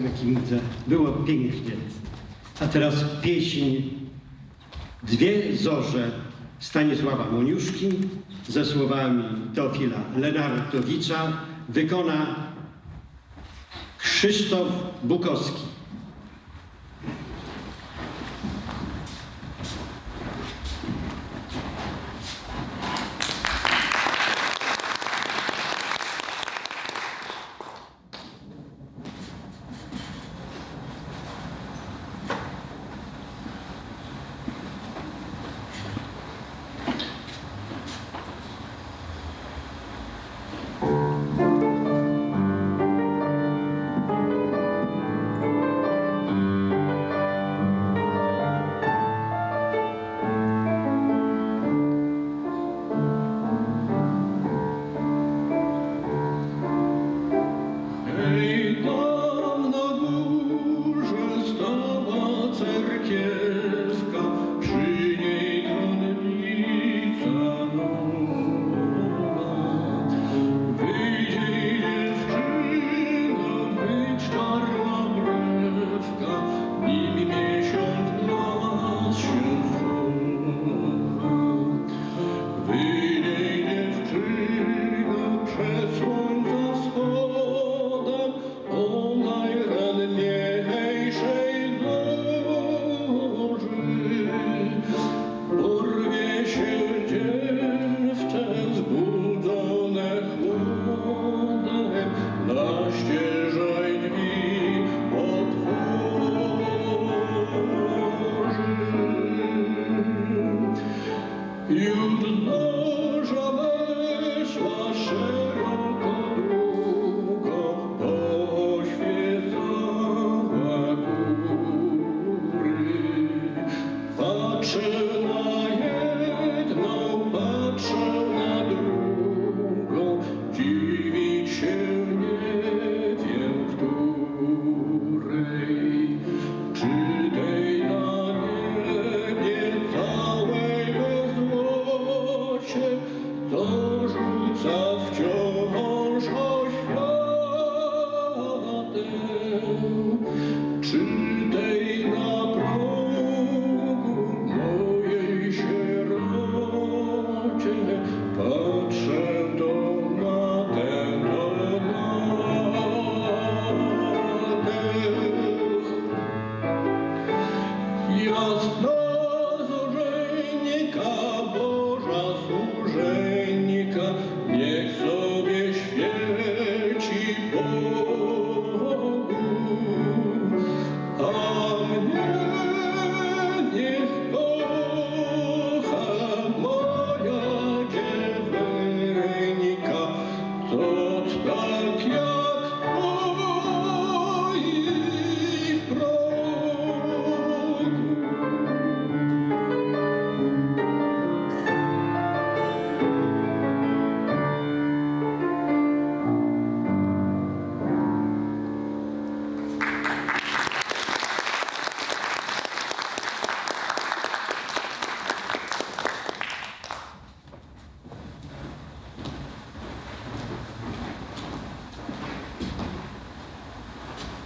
Mekimidze. Było pięknie. A teraz pieśń Dwie zorze Stanisława Moniuszki ze słowami Teofila Lenartowicza wykona Krzysztof Bukowski.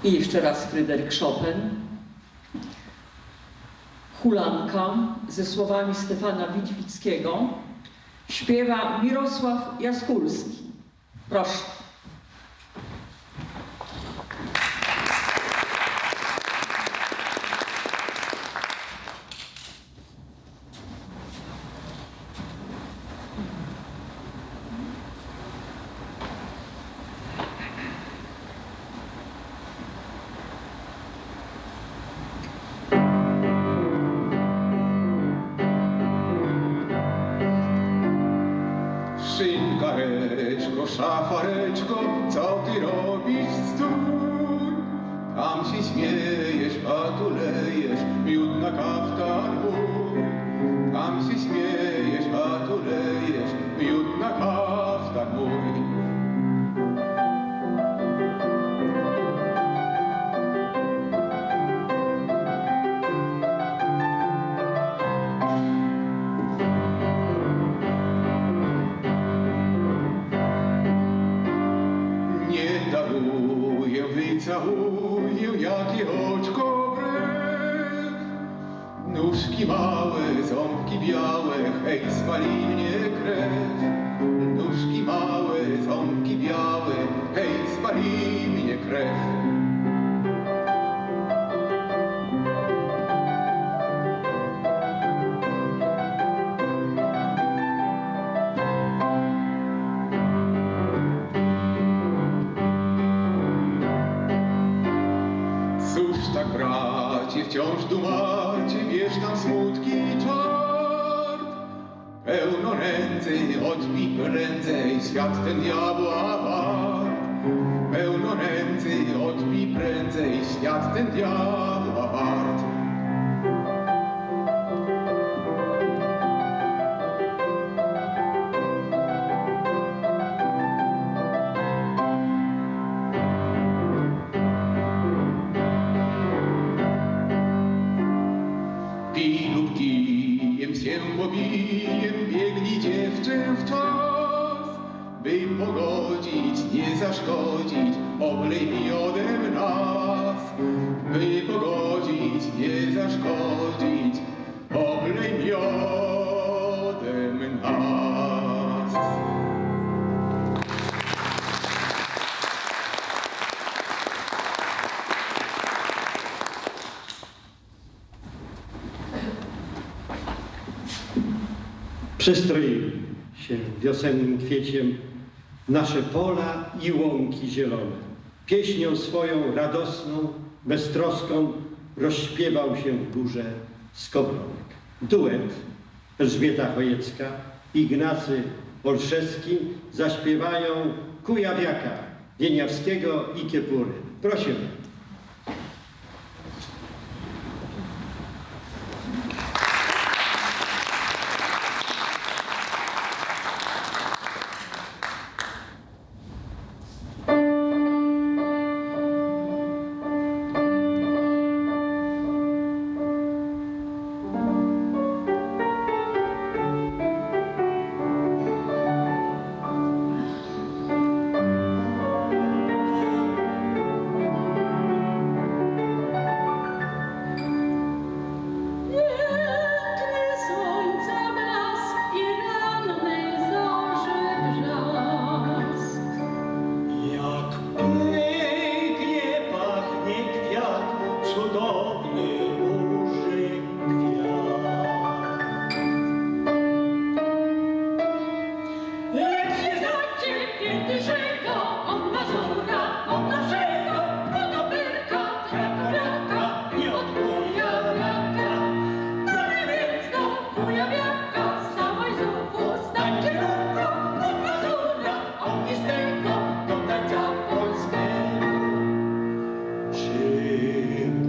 I jeszcze raz Fryderyk Chopin. Hulanka ze słowami Stefana Witwickiego śpiewa Mirosław Jaskulski. Proszę. Reczko, szafareczko, co ty robisz stój? Tam się śmiejesz, a tu lejesz, miód na kaftan. Białe, hej, spali mnie krew. Nóżki małe, ząbki białe, hej, spali mnie krew. Cóż tak bracie, wciąż dumacie, mieszkam smutki czart. Pełno nędzy, odbij prędzej, świat ten diabła wart. Pełno nędzy, odbij prędzej, świat ten diabła wart. Pogodzić, nie zaszkodzić, oblej miodem nas. By pogodzić, nie zaszkodzić, oblej miodem nas. Przestrojmy się wiosennym kwieciem nasze pola i łąki zielone. Pieśnią swoją radosną, beztroską rozśpiewał się w górze skowronek. Duet Elżbieta Chojecka, Ignacy Olszewski zaśpiewają Kujawiaka, Wieniawskiego i Kiepury. Prosimy. morrer.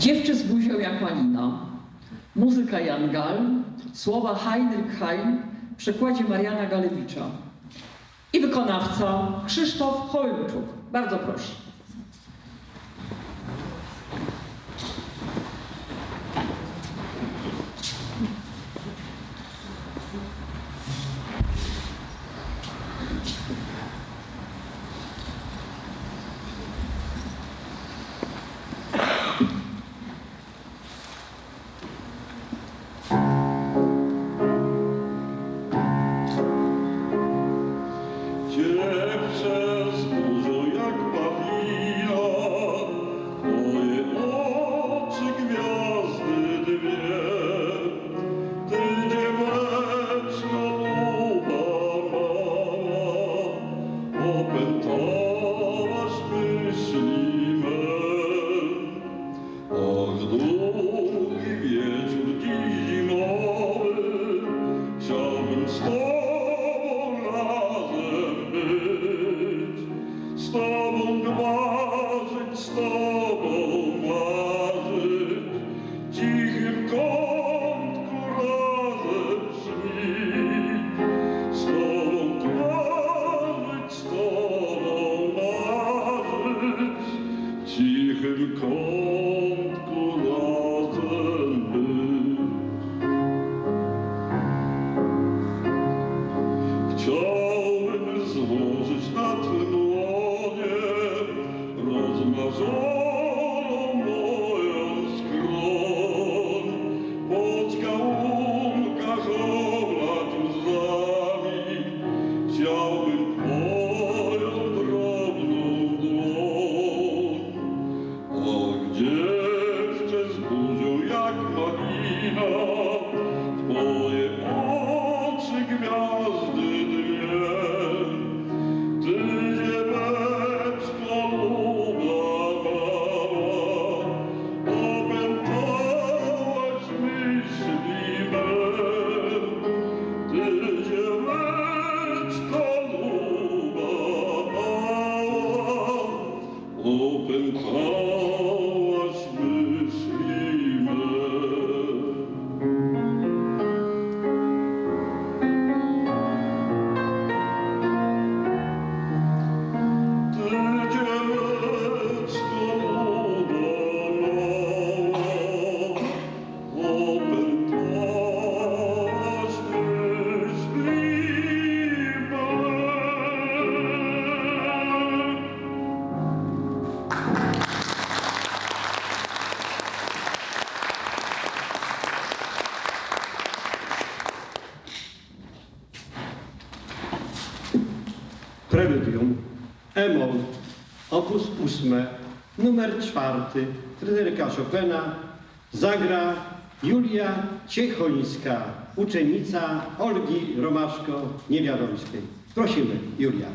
Dziewczę z buzią jak malina. Muzyka Jan Gal, słowa Heinrich Heim w przekładzie Mariana Galewicza. I wykonawca Krzysztof Holmczuk. Bardzo proszę. Magdalena ósme, numer czwarty Fryderyka Chopina zagra Julia Ciecholińska, uczennica Olgi Romaszko-Niewiadomskiej. Prosimy, Julia.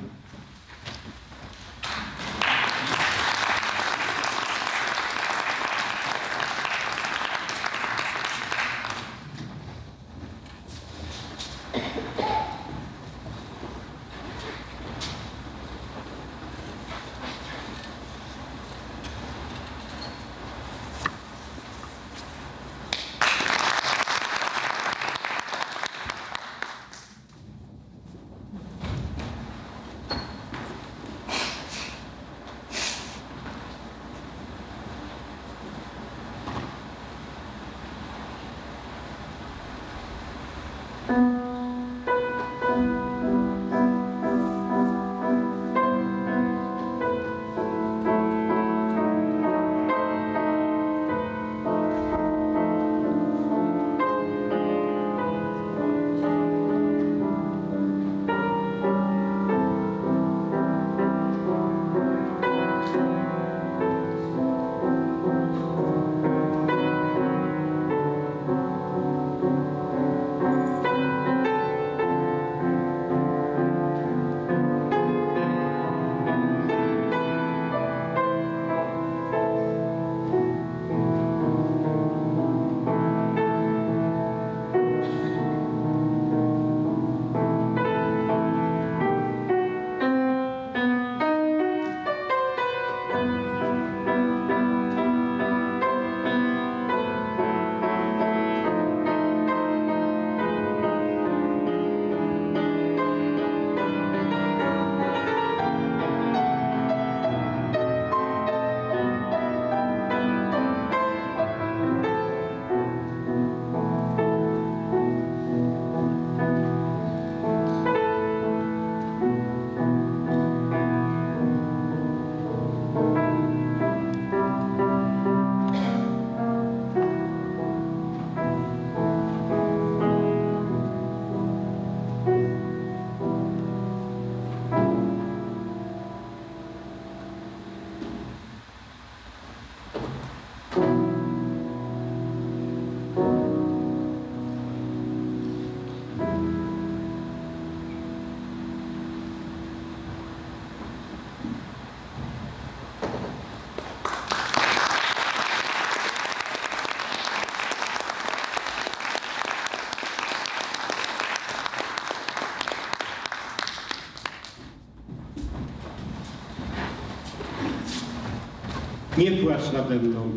Nie płacz nade mną.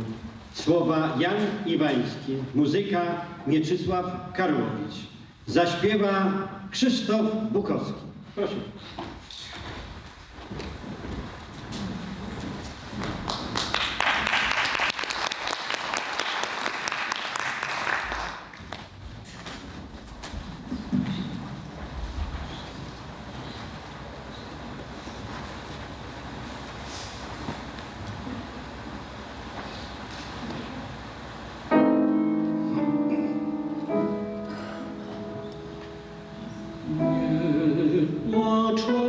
Słowa Jan Iwański, muzyka Mieczysław Karłowicz. Zaśpiewa Krzysztof Bukowski. Proszę. Płacz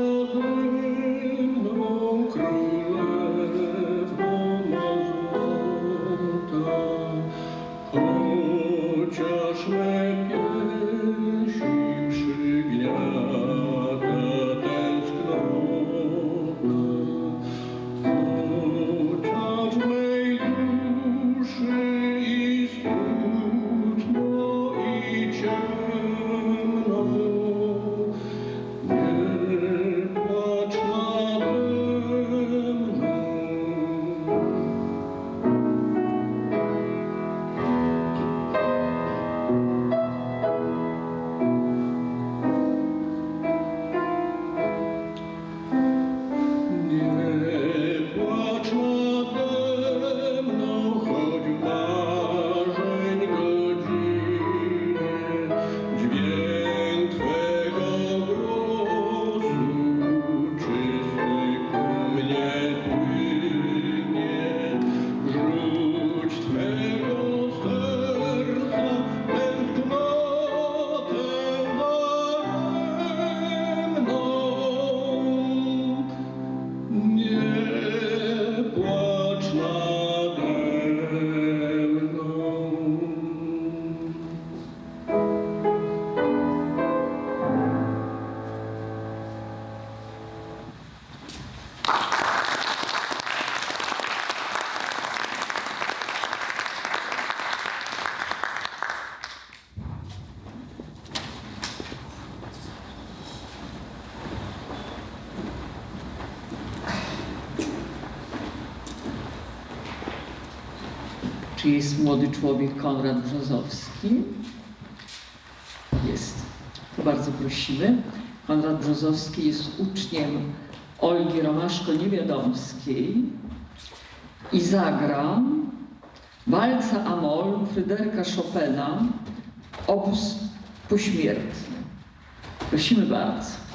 jest młody człowiek Konrad Brzozowski? Jest. To bardzo prosimy. Konrad Brzozowski jest uczniem Olgi Romaszko-Niewiadomskiej i zagra walca Amol Fryderyka Chopina, obóz pośmiertny. Prosimy bardzo.